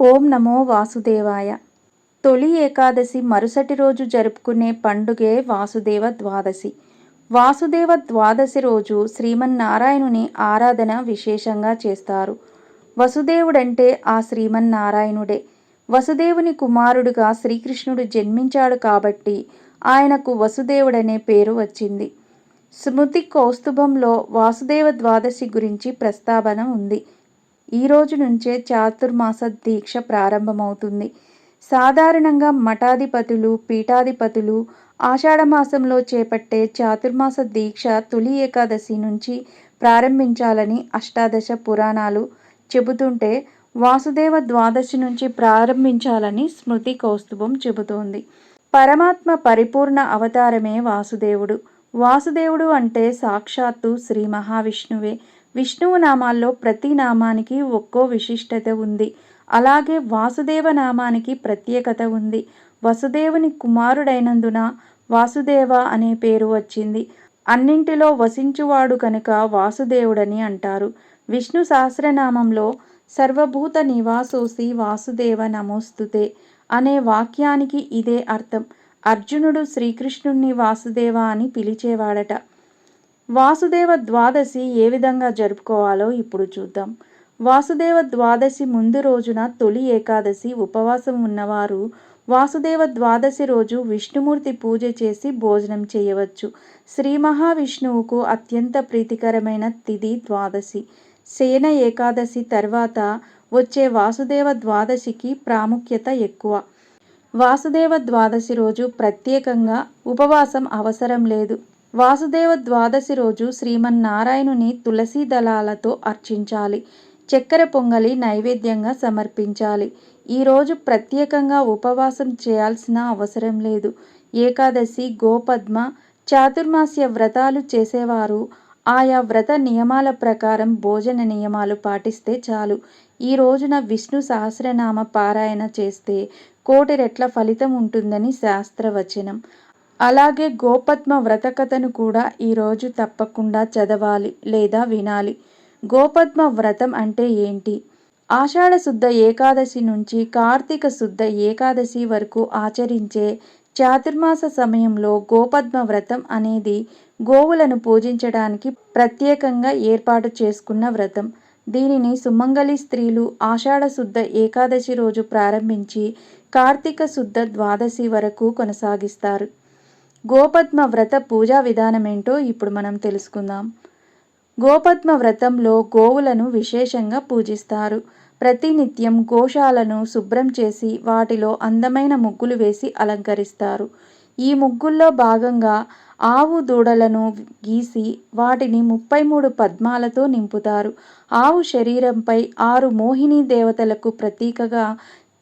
ఓం నమో వాసుదేవాయ. తొలి ఏకాదశి మరుసటి రోజు జరుపుకునే పండుగే వాసుదేవ ద్వాదశి. వాసుదేవ ద్వాదశి రోజు శ్రీమన్నారాయణుని ఆరాధన విశేషంగా చేస్తారు. వసుదేవుడంటే ఆ శ్రీమన్నారాయణుడే. వసుదేవుని కుమారుడుగా శ్రీకృష్ణుడు జన్మించాడు కాబట్టి ఆయనకు వసుదేవుడనే పేరు వచ్చింది. స్మృతి కౌస్తుభంలో వాసుదేవ ద్వాదశి గురించి ప్రస్తావన ఉంది. ఈ రోజు నుంచే చాతుర్మాస దీక్ష ప్రారంభమవుతుంది. సాధారణంగా మఠాధిపతులు పీఠాధిపతులు ఆషాఢమాసంలో చేపట్టే చాతుర్మాస దీక్ష తొలి ఏకాదశి నుంచి ప్రారంభించాలని అష్టాదశ పురాణాలు చెబుతుంటే వాసుదేవ ద్వాదశి నుంచి ప్రారంభించాలని స్మృతి కౌస్తుభం చెబుతోంది. పరమాత్మ పరిపూర్ణ అవతారమే వాసుదేవుడు. వాసుదేవుడు అంటే సాక్షాత్తు శ్రీ మహావిష్ణువే. విష్ణువు నామాల్లో ప్రతి నామానికి ఒక్కో విశిష్టత ఉంది. అలాగే వాసుదేవ నామానికి ప్రత్యేకత ఉంది. వసుదేవుని కుమారుడైనందున వాసుదేవ అనే పేరు వచ్చింది. అన్నింటిలో వసించువాడు కనుక వాసుదేవుడని అంటారు. విష్ణు సహస్రనామంలో సర్వభూత నివాసోసి వాసుదేవ నమోస్తుతే అనే వాక్యానికి ఇదే అర్థం. అర్జునుడు శ్రీకృష్ణుణ్ణి వాసుదేవ అని పిలిచేవాడట. వాసుదేవ ద్వాదశి ఏ విధంగా జరుపుకోవాలో ఇప్పుడు చూద్దాం. వాసుదేవ ద్వాదశి ముందు రోజున తొలి ఏకాదశి ఉపవాసం ఉన్నవారు వాసుదేవ ద్వాదశి రోజు విష్ణుమూర్తి పూజ చేసి భోజనం చేయవచ్చు. శ్రీ మహావిష్ణువుకు అత్యంత ప్రీతికరమైన తిథి ద్వాదశి. సేన ఏకాదశి తర్వాత వచ్చే వాసుదేవ ద్వాదశికి ప్రాముఖ్యత ఎక్కువ. వాసుదేవ ద్వాదశి రోజు ప్రత్యేకంగా ఉపవాసం అవసరం లేదు. వాసుదేవ ద్వాదశి రోజు శ్రీమన్నారాయణుని తులసి దళాలతో అర్చించాలి. చక్కెర పొంగలి నైవేద్యంగా సమర్పించాలి. ఈరోజు ప్రత్యేకంగా ఉపవాసం చేయాల్సిన అవసరం లేదు. ఏకాదశి గోపద్మ చాతుర్మాస్య వ్రతాలు చేసేవారు. ఆయా వ్రత నియమాల ప్రకారం భోజన నియమాలు పాటిస్తే చాలు. ఈ రోజున విష్ణు సహస్రనామ పారాయణ చేస్తే కోటి రెట్ల ఫలితం ఉంటుందని శాస్త్రవచనం. అలాగే గోపద్మ వ్రతకథను కూడా ఈరోజు తప్పకుండా చదవాలి లేదా వినాలి. గోపద్మ వ్రతం అంటే ఏంటి? ఆషాఢ శుద్ధ ఏకాదశి నుంచి కార్తీక శుద్ధ ఏకాదశి వరకు ఆచరించే చాతుర్మాస సమయంలో గోపద్మ వ్రతం అనేది గోవులను పూజించడానికి ప్రత్యేకంగా ఏర్పాటు చేసుకున్న వ్రతం. దీనిని సుమంగళి స్త్రీలు ఆషాఢ శుద్ధ ఏకాదశి రోజు ప్రారంభించి కార్తీక శుద్ధ ద్వాదశి వరకు కొనసాగిస్తారు. గోపద్మ వ్రత పూజా విధానం ఏంటో ఇప్పుడు మనం తెలుసుకుందాం. గోపద్మ వ్రతంలో గోవులను విశేషంగా పూజిస్తారు. ప్రతినిత్యం గోశాలను శుభ్రం చేసి వాటిలో అందమైన ముగ్గులు వేసి అలంకరిస్తారు. ఈ ముగ్గుల్లో భాగంగా ఆవు దూడలను గీసి వాటిని ముప్పై మూడు పద్మాలతో నింపుతారు. ఆవు శరీరంపై ఆరు మోహిని దేవతలకు ప్రతీకగా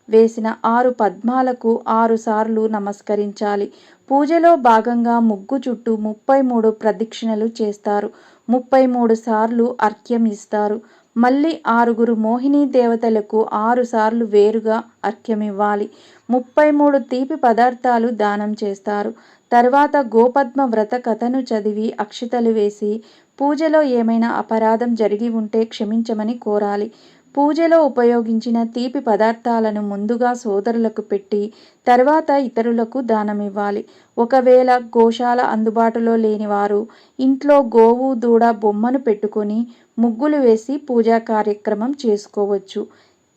వేసిన ఆరు పద్మాలకు ఆరు సార్లు నమస్కరించాలి. పూజలో భాగంగా ముగ్గు చుట్టూ ముప్పై మూడు ప్రదక్షిణలు చేస్తారు. ముప్పై మూడు సార్లు అర్ఘ్యం ఇస్తారు. మళ్ళీ ఆరుగురు మోహిని దేవతలకు ఆరు సార్లు వేరుగా అర్ఘ్యమివ్వాలి ముప్పై మూడు తీపి పదార్థాలు దానం చేస్తారు. తర్వాత గోపద్మ వ్రత కథను చదివి అక్షితలు వేసి పూజలో ఏమైనా అపరాధం జరిగి ఉంటే క్షమించమని కోరాలి. పూజలో ఉపయోగించిన తీపి పదార్థాలను ముందుగా సోదరులకు పెట్టి తర్వాత ఇతరులకు దానమివ్వాలి. ఒకవేళ గోశాల అందుబాటులో లేని వారు ఇంట్లో గోవు దూడ బొమ్మను పెట్టుకొని ముగ్గులు వేసి పూజా కార్యక్రమం చేసుకోవచ్చు.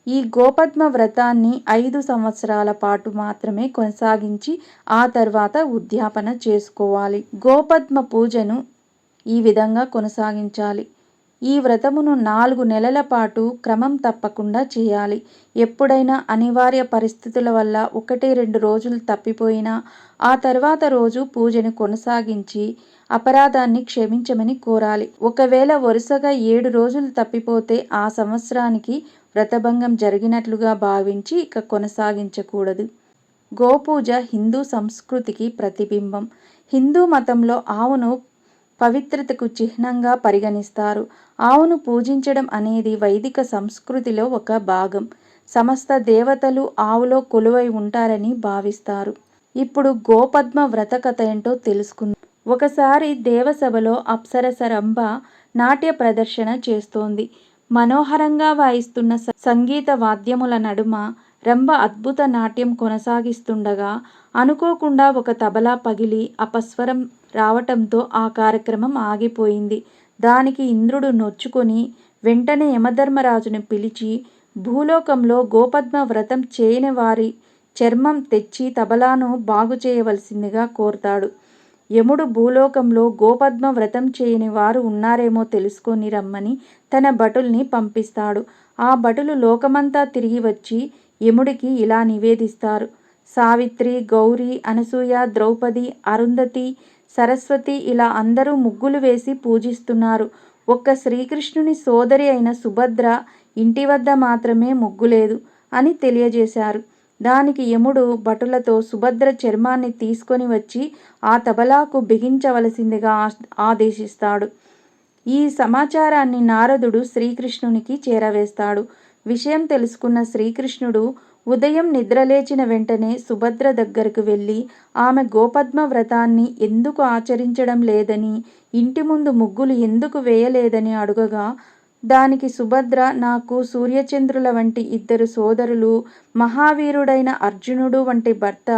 ఈ గోపద్మ వ్రతాన్ని ఐదు సంవత్సరాల పాటు మాత్రమే కొనసాగించి ఆ తర్వాత ఉద్యాపన చేసుకోవాలి. గోపద్మ పూజను ఈ విధంగా కొనసాగించాలి. ఈ వ్రతమును నాలుగు నెలల పాటు క్రమం తప్పకుండా చేయాలి. ఎప్పుడైనా అనివార్య పరిస్థితుల వల్ల ఒకటి రెండు రోజులు తప్పిపోయినా ఆ తర్వాత రోజు పూజను కొనసాగించి అపరాధాన్ని క్షమించమని కోరాలి. ఒకవేళ వరుసగా ఏడు రోజులు తప్పిపోతే ఆ సంవత్సరానికి వ్రతభంగం జరిగినట్లుగా భావించి ఇక కొనసాగించకూడదు. గోపూజ హిందూ సంస్కృతికి ప్రతిబింబం. హిందూ మతంలో ఆవును పవిత్రతకు చిహ్నంగా పరిగణిస్తారు. ఆవును పూజించడం అనేది వైదిక సంస్కృతిలో ఒక భాగం. సమస్త దేవతలు ఆవులో కొలువై ఉంటారని భావిస్తారు. ఇప్పుడు గోపద్మ వ్రత కథ ఏంటో తెలుసుకుందాం. ఒకసారి దేవసభలో అప్సరస రంభ నాట్య ప్రదర్శన చేస్తోంది. మనోహరంగా వాయిస్తున్న సంగీత వాద్యముల నడుమ రంభ అద్భుత నాట్యం కొనసాగిస్తుండగా అనుకోకుండా ఒక తబలా పగిలి అపస్వరం రావటంతో ఆ కార్యక్రమం ఆగిపోయింది. దానికి ఇంద్రుడు నొచ్చుకొని వెంటనే యమధర్మరాజును పిలిచి భూలోకంలో గోపద్మ వ్రతం చేయని వారి చర్మం తెచ్చి తబలాను బాగు చేయవలసిందిగా కోరుతాడు యముడు భూలోకంలో గోపద్మ వ్రతం చేయని వారు ఉన్నారేమో తెలుసుకొని రమ్మని తన భటుల్ని పంపిస్తాడు. ఆ భటులు లోకమంతా తిరిగి వచ్చి యముడికి ఇలా నివేదిస్తారు. సావిత్రి, గౌరీ అనసూయ, ద్రౌపది, అరుంధతి, సరస్వతి ఇలా అందరూ ముగ్గులు వేసి పూజిస్తున్నారు. ఒక్క శ్రీకృష్ణుని సోదరి అయిన సుభద్ర ఇంటి వద్ద మాత్రమే ముగ్గులేదు అని తెలియజేశారు. దానికి యముడు భటులతో సుభద్ర చర్మాన్ని తీసుకొని వచ్చి ఆ తబలాకు బిగించవలసిందిగా ఆదేశిస్తాడు. ఈ సమాచారాన్ని నారదుడు శ్రీకృష్ణునికి చేరవేస్తాడు. విషయం తెలుసుకున్న శ్రీకృష్ణుడు ఉదయం నిద్రలేచిన వెంటనే సుభద్ర దగ్గరకు వెళ్ళి ఆమె గోపద్మ వ్రతాన్ని ఎందుకు ఆచరించడం లేదని, ఇంటి ముందు ముగ్గులు ఎందుకు వేయలేదని అడుగగా దానికి సుభద్ర నాకు సూర్యచంద్రుల వంటి ఇద్దరు సోదరులు, మహావీరుడైన అర్జునుడు వంటి భర్త,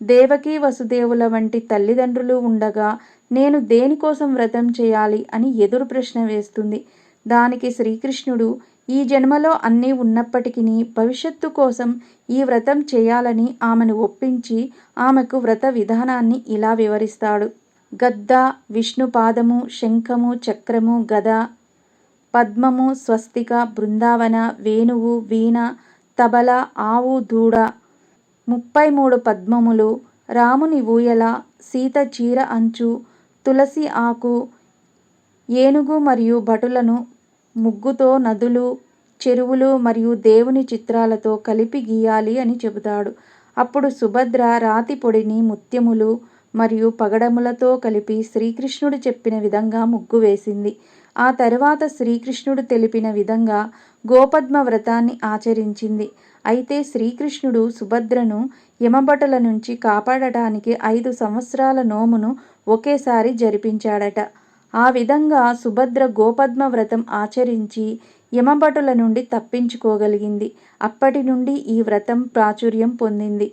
దేవకీ వసుదేవుల వంటి తల్లిదండ్రులు ఉండగా నేను దేనికోసం వ్రతం చేయాలి అని ఎదురు ప్రశ్న వేస్తుంది. దానికి శ్రీకృష్ణుడు ఈ జన్మలో అన్నీ ఉన్నప్పటికీ భవిష్యత్తు కోసం ఈ వ్రతం చేయాలని ఆమెను ఒప్పించి ఆమెకు వ్రత విధానాన్ని ఇలా వివరిస్తాడు. గద్ద, విష్ణుపాదము, శంఖము, చక్రము, గద, పద్మము, స్వస్తిక, బృందావన, వేణువు, వీణ, తబల, ఆవు దూడ, ముప్పై మూడు పద్మములు, రాముని ఊయల, సీత చీర అంచు, తులసి ఆకు, ఏనుగు మరియు భటులను ముగ్గుతో నదులు, చెరువులు మరియు దేవుని చిత్రాలతో కలిపి గీయాలి అని చెబుతాడు. అప్పుడు సుభద్ర రాతి పొడిని ముత్యములు మరియు పగడములతో కలిపి శ్రీకృష్ణుడు చెప్పిన విధంగా ముగ్గు వేసింది. ఆ తర్వాత శ్రీకృష్ణుడు తెలిపిన విధంగా గోపద్మ వ్రతాన్ని ఆచరించింది. అయితే శ్రీకృష్ణుడు సుభద్రను యమబటల నుంచి కాపాడటానికి ఐదు సంవత్సరాల నోమును ఒకేసారి జరిపించాడట. ఆ విధంగా సుభద్ర గోపద్మ వ్రతం ఆచరించి యమభటుల నుండి తప్పించుకోగలిగింది. అప్పటి నుండి ఈ వ్రతం ప్రాచుర్యం పొందింది.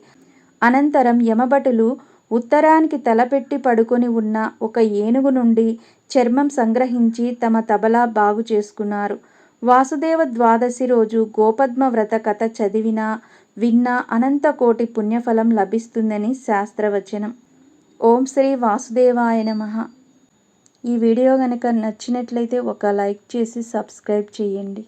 అనంతరం యమభటులు ఉత్తరానికి తలపెట్టి పడుకొని ఉన్న ఒక ఏనుగు నుండి చర్మం సంగ్రహించి తమ తబలా బాగు చేసుకున్నారు. వాసుదేవ ద్వాదశి రోజు గోపద్మ వ్రత కథ చదివినా, విన్నా అనంతకోటి పుణ్యఫలం లభిస్తుందని శాస్త్రవచనం. ఓం శ్రీ వాసుదేవాయ నమః ఈ వీడియో గనక నచ్చినట్లయితే ఒక లైక్ చేసి సబ్స్క్రైబ్ చేయండి.